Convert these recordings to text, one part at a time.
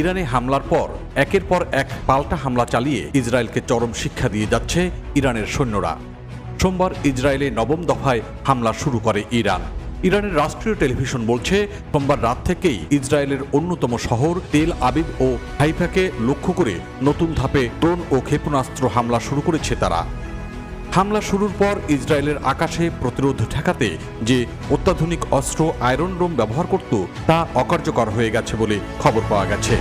ইরানে হামলার পর, একের পর এক পাল্টা হামলা চালিয়ে ইসরায়েলকে চরম শিক্ষা দিয়ে যাচ্ছে ইরানের সৈন্যরা। সোমবার ইসরায়েলে নবম দফায় হামলা শুরু করে ইরান। ইরানের রাষ্ট্রীয় টেলিভিশন বলছে, সোমবার রাত থেকেই ইসরায়েলের অন্যতম শহর তেল আবিব ও হাইফাকে লক্ষ্য করে নতুন ধাপে ড্রোন ও ক্ষেপণাস্ত্র হামলা শুরু করেছে তারা। হামলা শুরুর পর ইসরায়েলের আকাশে প্রতিরোধ ঠেকাতে যে অত্যাধুনিক অস্ত্র আয়রন ডোম ব্যবহার করত, তা অকার্যকর হয়ে গেছে বলে খবর পাওয়া গেছে।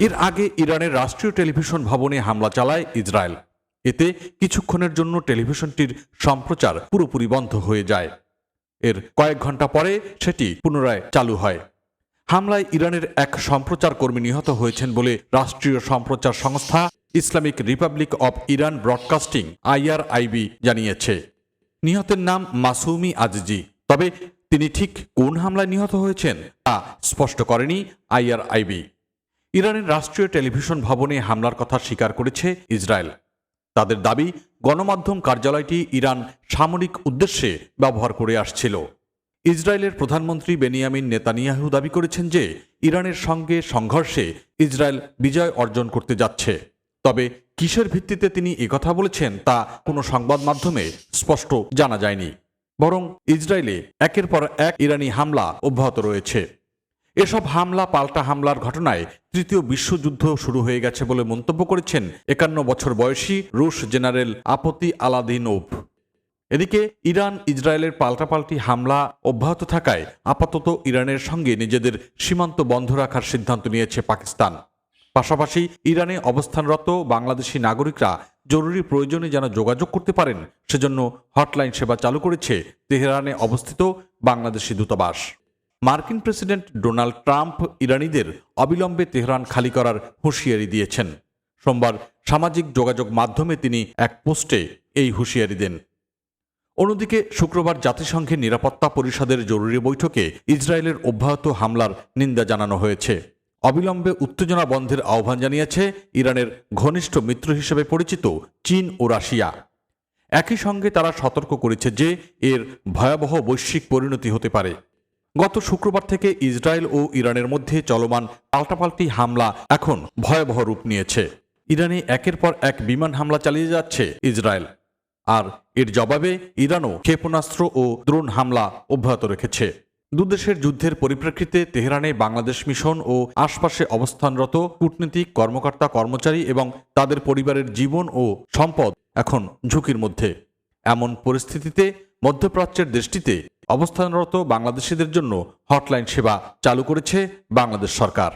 এর আগে ইরানের রাষ্ট্রীয় টেলিভিশন ভবনে হামলা চালায় ইসরায়েল। এতে কিছুক্ষণের জন্য টেলিভিশনটির সম্প্রচার পুরোপুরি বন্ধ হয়ে যায়। এর কয়েক ঘণ্টা পরে সেটি পুনরায় চালু হয়। হামলায় ইরানের এক সম্প্রচার কর্মী নিহত হয়েছেন বলে রাষ্ট্রীয় সম্প্রচার সংস্থা Islamic Republic of Iran broadcasting, IRIB, জানিয়েছে। নিহতের নাম মাসুমি আজিজি। তবে তিনি ঠিক কোন হামলায় নিহত হয়েছেন তা স্পষ্ট করেনি আইআরআইবি। ইরানের রাষ্ট্রীয় টেলিভিশন ভবনে হামলার কথা স্বীকার করেছে ইসরায়েল। তাদের দাবি, গণমাধ্যম কার্যালয়টি ইরান সামরিক উদ্দেশ্যে ব্যবহার করে আসছিল। ইসরায়েলের প্রধানমন্ত্রী বেনিয়ামিন নেতানিয়াহু দাবি করেছেন যে ইরানের সঙ্গে সংঘর্ষে ইসরায়েল বিজয় অর্জন করতে যাচ্ছে। তবে কিসের ভিত্তিতে তিনি একথা বলেছেন তা কোনো সংবাদ মাধ্যমে স্পষ্ট জানা যায়নি। বরং ইসরায়েলে একের পর এক ইরানি হামলা অব্যাহত রয়েছে। এসব হামলা পাল্টা হামলার ঘটনায় তৃতীয় বিশ্বযুদ্ধ শুরু হয়ে গেছে বলে মন্তব্য করেছেন একান্ন বছর বয়সী রুশ জেনারেল আপতি আলাদিনোভ। এদিকে ইরান, ইসরায়েলের পাল্টাপাল্টি হামলা অব্যাহত থাকায় আপাতত ইরানের সঙ্গে নিজেদের সীমান্ত বন্ধ রাখার সিদ্ধান্ত নিয়েছে পাকিস্তান। পাশাপাশি ইরানে অবস্থানরত বাংলাদেশি নাগরিকরা জরুরি প্রয়োজনে যেন যোগাযোগ করতে পারেন, সেজন্য হটলাইন সেবা চালু করেছে তেহরানে অবস্থিত বাংলাদেশি দূতাবাস। মার্কিন প্রেসিডেন্ট ডোনাল্ড ট্রাম্প ইরানিদের অবিলম্বে তেহরান খালি করার হুঁশিয়ারি দিয়েছেন। সোমবার সামাজিক যোগাযোগ মাধ্যমে তিনি এক পোস্টে এই হুঁশিয়ারি দেন। অন্যদিকে শুক্রবার জাতিসংঘের নিরাপত্তা পরিষদের জরুরি বৈঠকে ইসরায়েলের অব্যাহত হামলার নিন্দা জানানো হয়েছে। অবিলম্বে উত্তেজনা বন্ধের আহ্বান জানিয়েছে ইরানের ঘনিষ্ঠ মিত্র হিসেবে পরিচিত চীন ও রাশিয়া। একই সঙ্গে তারা সতর্ক করেছে যে এর ভয়াবহ বৈশ্বিক পরিণতি হতে পারে। গত শুক্রবার থেকে ইসরায়েল ও ইরানের মধ্যে চলমান পাল্টাপাল্টি হামলা এখন ভয়াবহ রূপ নিয়েছে। ইরানে একের পর এক বিমান হামলা চালিয়ে যাচ্ছে ইসরায়েল। আর এর জবাবে ইরানও ক্ষেপণাস্ত্র ও দ্রোণ হামলা অব্যাহত রেখেছে। দুদেশের যুদ্ধের পরিপ্রেক্ষিতে তেহরানে বাংলাদেশ মিশন ও আশপাশে অবস্থানরত কূটনীতিক কর্মকর্তা কর্মচারী এবং তাদের পরিবারের জীবন ও সম্পদ এখন ঝুঁকির মধ্যে। এমন পরিস্থিতিতে মধ্যপ্রাচ্যের দেশটিতে অবস্থানরত বাংলাদেশিদের জন্য হটলাইন সেবা চালু করেছে বাংলাদেশ সরকার।